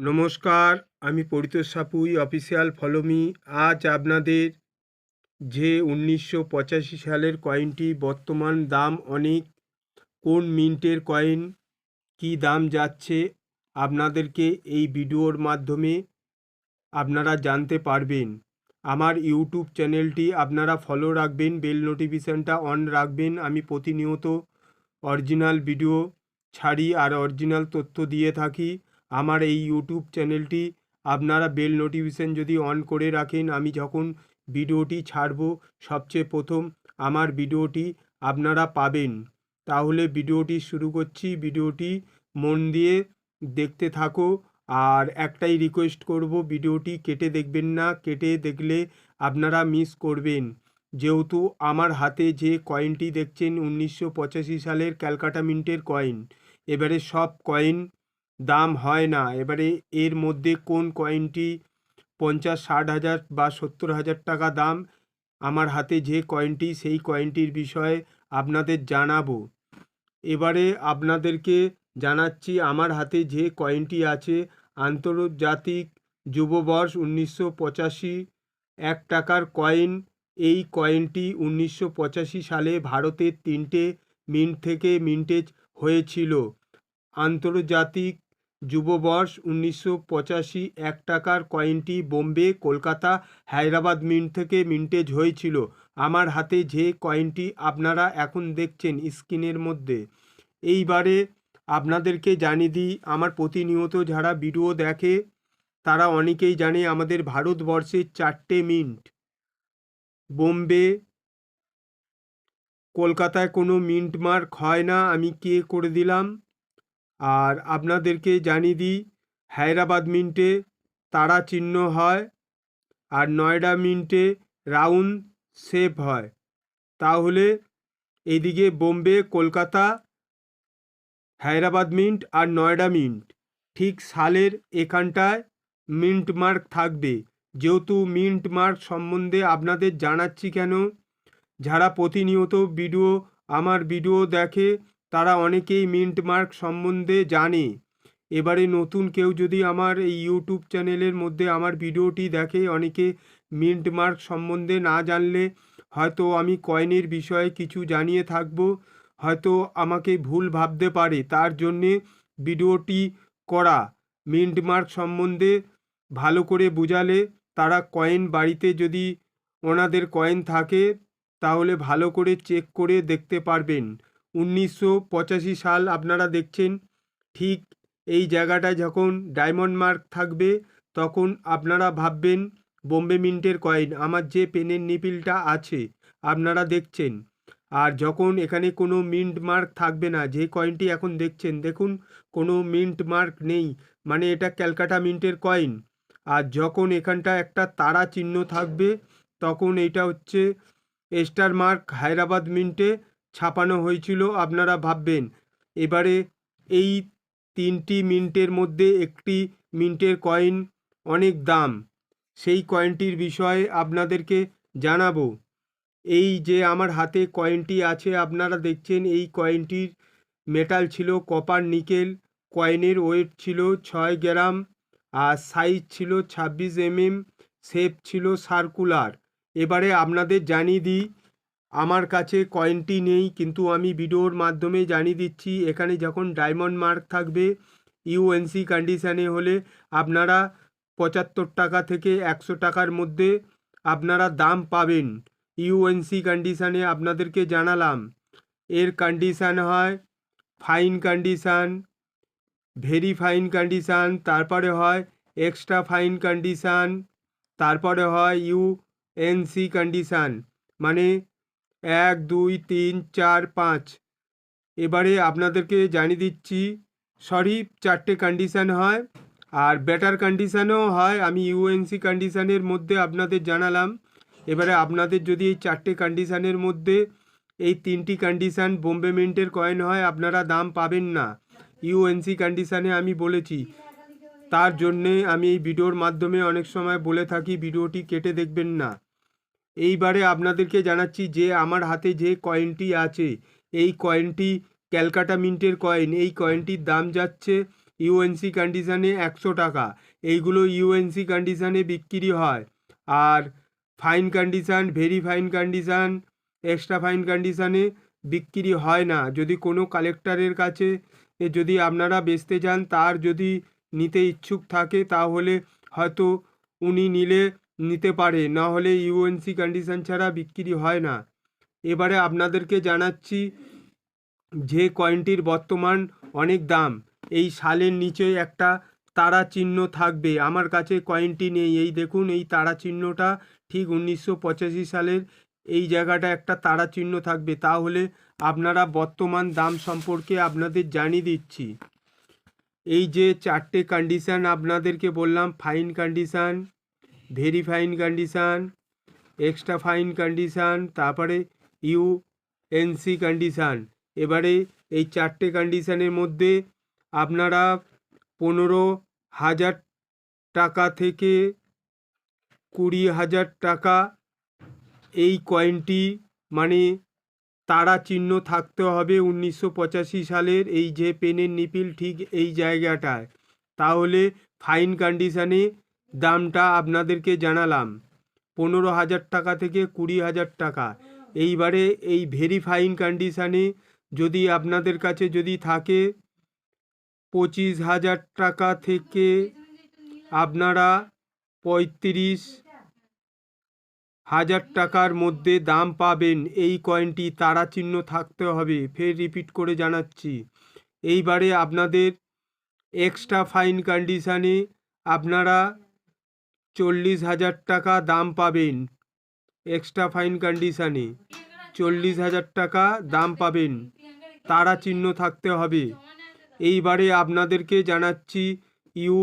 নমস্কার, আমি Paritosh Sapui, official follow me আজ আপনাদের যে উনিশশো পঁচাশি সালের কয়েনটি বর্তমান দাম অনেক, কোন মিন্টের কয়েন, কি দাম যাচ্ছে, আপনাদেরকে এই ভিডিওর মাধ্যমে আপনারা জানতে পারবেন। আমার ইউটিউব চ্যানেলটি আপনারা ফলো রাখবেন, বেল নোটিফিকেশানটা অন রাখবেন। আমি প্রতিনিয়ত অরিজিনাল ভিডিও ছাড়ি আর অরিজিনাল তথ্য দিয়ে থাকি। আমার এই ইউটিউব চ্যানেলটি আপনারা বেল নোটিফিকেশান যদি অন করে রাখেন, আমি যখন ভিডিওটি ছাড়বো, সবচেয়ে প্রথম আমার ভিডিওটি আপনারা পাবেন। তাহলে ভিডিওটি শুরু করছি। ভিডিওটি মন দিয়ে দেখতে থাকো। আর একটাই রিকোয়েস্ট করব, ভিডিওটি কেটে দেখবেন না। কেটে দেখলে আপনারা মিস করবেন। যেহেতু আমার হাতে যে কয়েনটি দেখছেন, উনিশশো পঁচাশি সালের ক্যালকাটা মিন্টের কয়েন এবারে সব কয়েন দাম হয় না। এবারে এর মধ্যে কোন কয়েনটি পঞ্চাশ, ষাট হাজার বা সত্তর হাজার টাকা দাম? আমার হাতে যে কয়েনটি, সেই কয়েনটির বিষয়ে আপনাদের জানাব। এবারে আপনাদেরকে জানাচ্ছি, আমার হাতে যে কয়েনটি আছে, আন্তর্জাতিক যুববর্ষ উনিশশো পঁচাশি, এক টাকার কয়েন। এই কয়েনটি উনিশশো পঁচাশি সালে ভারতের তিনটে মিন্ট থেকে মিন্টেজ হয়েছিল। আন্তর্জাতিক যুববর্ষ উনিশশো পঁচাশি এক টাকার কয়েনটি বোম্বে, কলকাতা, হায়দ্রাবাদ মিন্ট থেকে মিন্টেজ হয়েছিল। আমার হাতে যে কয়েনটি আপনারা এখন দেখছেন স্ক্রিনের মধ্যে। এইবারে আপনাদেরকে জানিয়ে দিই, আমার প্রতিনিয়ত যারা ভিডিও দেখে, তারা অনেকেই জানে আমাদের ভারতবর্ষের চারটে মিন্ট। বোম্বে, কলকাতায় কোনো মিন্ট মার্ক হয় না, আমি কে করে দিলাম? আর আপনাদেরকে জানিয়ে দিই, হায়দ্রাবাদ মিন্টে তারা চিহ্ন হয় আর নয়ডা মিন্টে রাউন্ড শেপ হয়। তাহলে এদিকে বোম্বে, কলকাতা, হায়দ্রাবাদ মিন্ট আর নয়ডা মিন্ট। ঠিক সালের এখানটায় মিন্ট মার্ক থাকবে। যেহেতু মিন্ট মার্ক সম্বন্ধে আপনাদের জানাচ্ছি কেন, যারা প্রতিনিয়ত ভিডিও, আমার ভিডিও দেখে তারা অনেকেই মিন্ট মার্ক সম্বন্ধে জানে। এবারে নতুন কেউ যদি আমার এই ইউটিউব চ্যানেলের মধ্যে আমার ভিডিওটি দেখে, অনেকে মিন্ট মার্ক সম্বন্ধে না জানলে হয়তো আমি কয়েনের বিষয়ে কিছু জানিয়ে থাকব, হয়তো আমাকে ভুল ভাবতে পারে। তার জন্যে ভিডিওটি করা। মিন্ট মার্ক সম্বন্ধে ভালো করে বুঝালে তারা কয়েন বাড়িতে যদি ওনাদের কয়েন থাকে, তাহলে ভালো করে চেক করে দেখতে পারবেন। উনিশশো পঁচাশি সাল আপনারা দেখছেন, ঠিক এই জায়গাটায় যখন ডায়মন্ড মার্ক থাকবে, তখন আপনারা ভাববেন, বোম্বে মিন্টের কয়েন, আমার যে পেনের নিপিলটা আছে, আপনারা দেখছেন। আর যখন এখানে কোনো মিন্ট মার্ক থাকবে না, যে কয়েনটি এখন দেখছেন, দেখুন, কোনো মিন্ট মার্ক নেই মানে এটা ক্যালকাটা মিন্টের কয়েন। আর যখন এখানটা একটা তারা চিহ্ন থাকবে, তখন এটা হচ্ছে স্টার মার্ক হায়দ্রাবাদ মিন্টে ছাপানো হয়েছিল, আপনারা ভাববেন। এবারে এই তিনটি মিন্টের মধ্যে একটি মিন্টের কয়েন অনেক দাম। সেই কয়েনটির বিষয়ে আপনাদেরকে জানাব। এই যে আমার হাতে কয়েনটি আছে, আপনারা দেখছেন এই কয়েনটির মেটাল ছিল কপার নিকেল, কয়েনের ওয়েট ছিল ছয় গ্রাম, আর সাইজ ছিল ছাব্বিশ এমএম, শেপ ছিল সার্কুলার। এবারে আপনাদের জানিয়ে দিই আমার কাছে কয়েনটি নেই, কিন্তু আমি ভিডিওর মাধ্যমে জানিয়ে দিচ্ছি, এখানে যখন ডায়মন্ড মার্ক থাকবে ইউএনসি কন্ডিশানে হলে আপনারা পঁচাত্তর টাকা থেকে একশো টাকার মধ্যে আপনারা দাম পাবেন। ইউএনসি কন্ডিশানে আপনাদেরকে জানালাম। এর কন্ডিশান হয় fine condition very fine condition তারপরে হয় এক্সট্রা ফাইন কন্ডিশান তারপরে হয় ইউএনসি কন্ডিশান মানে এক, দুই, তিন, চার, পাঁচ। এবারে আপনাদেরকে জানিয়ে দিচ্ছি, সরি, চারটে কন্ডিশান হয় আর বেটার কন্ডিশানও হয়। আমি ইউএনসি কন্ডিশানের মধ্যে আপনাদের জানালাম। এবারে আপনাদের যদি এই চারটে কন্ডিশানের মধ্যে এই তিনটি কন্ডিশান বোম্বে মিন্টের কয়েন হয়, আপনারা দাম পাবেন না। ইউএনসি কন্ডিশানে আমি বলেছি। তার জন্যে আমি এই ভিডিওর মাধ্যমে অনেক সময় বলে থাকি, ভিডিওটি কেটে দেখবেন না। এইবারে আপনাদেরকে জানাচ্ছি যে আমার হাতে যে কয়েনটি আছে, এই কয়েনটি ক্যালকাটা মিন্টের কয়েন এই কয়েনটির দাম যাচ্ছে ইউএনসি কন্ডিশানে একশো টাকা। এইগুলো ইউএনসি কন্ডিশানে বিক্রি হয়। আর fine condition very fine condition extra fine কন্ডিশানে বিক্রি হয় না। যদি কোনো কালেক্টরের কাছে যদি আপনারা বেচতে যান, তার যদি নিতে ইচ্ছুক থাকে, তাহলে হয়তো উনি নিলে নিতে পারে, না হলে ইউএনসি কন্ডিশান ছাড়া বিক্রি হয় না। এবারে আপনাদেরকে জানাচ্ছি, যে কয়েনটির বর্তমান অনেক দাম, এই সালের নিচে একটা তারা চিহ্ন থাকবে। আমার কাছে কয়েনটি নেই। এই দেখুন, এই তারা চিহ্নটা ঠিক উনিশশো পঁচাশি সালের এই জায়গাটা একটা তারা চিহ্ন থাকবে। তাহলে আপনারা বর্তমান দাম সম্পর্কে আপনাদের জানিয়ে দিচ্ছি। এই যে চারটে কন্ডিশান আপনাদেরকে বললাম fine condition very fine condition, extra fine condition, তারপরে ইউ এনসি কন্ডিশান। এবারে এই চারটে কন্ডিশানের মধ্যে আপনারা পনেরো হাজার টাকা থেকে কুড়ি হাজার টাকা এই কয়েনটি মানে তারা চিহ্ন থাকতে হবে উনিশশো পঁচাশি সালের এই যে পেনের নিপিল ঠিক এই জায়গাটায়। তাহলে ফাইন কন্ডিশানে দামটা আপনাদেরকে জানালাম। পনেরো হাজার টাকা থেকে কুড়ি হাজার টাকা। এইবারে এই ভেরি ফাইন কন্ডিশানে যদি আপনাদের কাছে যদি থাকে, পঁচিশ হাজার টাকা থেকে আপনারা পঁয়ত্রিশ হাজার টাকার মধ্যে দাম পাবেন। এই কয়েনটি তারা চিহ্ন থাকতে হবে। ফের রিপিট করে জানাচ্ছি। এইবারে আপনাদের এক্সট্রা ফাইন কন্ডিশানে আপনারা চল্লিশ হাজার টাকা দাম পাবেন। এক্সট্রা ফাইন কন্ডিশানে। চল্লিশ হাজার টাকা দাম পাবেন। তারা চিহ্ন থাকতে হবে। এইবারে আপনাদেরকে জানাচ্ছি ইউ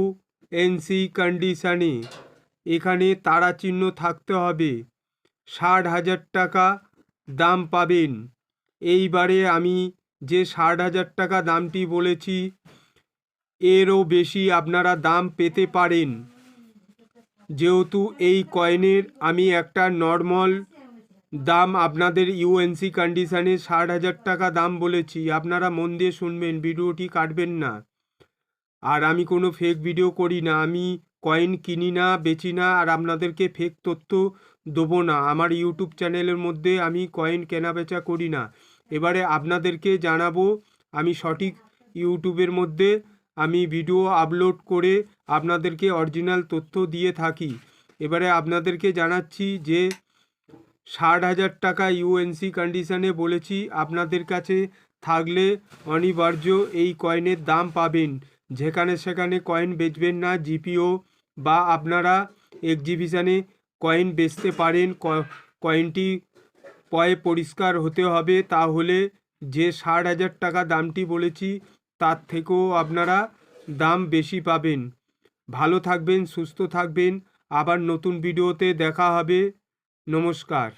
এনসি কন্ডিশানে। এখানে তারা চিহ্ন থাকতে হবে। ষাট হাজার টাকা দাম পাবেন। এইবারে আমি যে ষাট হাজার টাকা দামটি বলেছি, এরও বেশি আপনারা দাম পেতে পারেন। যেহেতু এই কয়েনের আমি একটা নর্মাল দাম আপনাদের ইউএনসি কন্ডিশানে ষাট হাজার টাকা দাম বলেছি। আপনারা মন দিয়ে শুনবেন, ভিডিওটি কাটবেন না। আর আমি কোনো ফেক ভিডিও করি না, আমি কয়েন কিনি না, বেচি না, আর আপনাদেরকে ফেক তথ্য দেবো না। আমার ইউটিউব চ্যানেলের মধ্যে আমি কয়েন কেনা বেচা করি না। এবারে আপনাদেরকে জানাব, আমি সঠিক ইউটিউবের মধ্যে আমি ভিডিও আপলোড করে আপনাদেরকে অরিজিনাল তথ্য দিয়ে থাকি। এবারে আপনাদেরকে জানাচ্ছি যে ষাট হাজার টাকা ইউএনসি কন্ডিশানে বলেছি, আপনাদের কাছে থাকলে অনিবার্য এই কয়েনের দাম পাবেন। যেখানে সেখানে কয়েন বেচবেন না, জিপিও বা আপনারা এক্সিবিশানে কয়েন বেচতে পারেন কয়েনটি পয়ে পরিষ্কার হতে হবে। তাহলে যে ষাট হাজার টাকা দামটি বলেছি তার থেকেও আপনারা দাম বেশি পাবেন। ভালো থাকবেন, সুস্থ থাকবেন। আবার নতুন ভিডিওতে দেখা হবে। নমস্কার।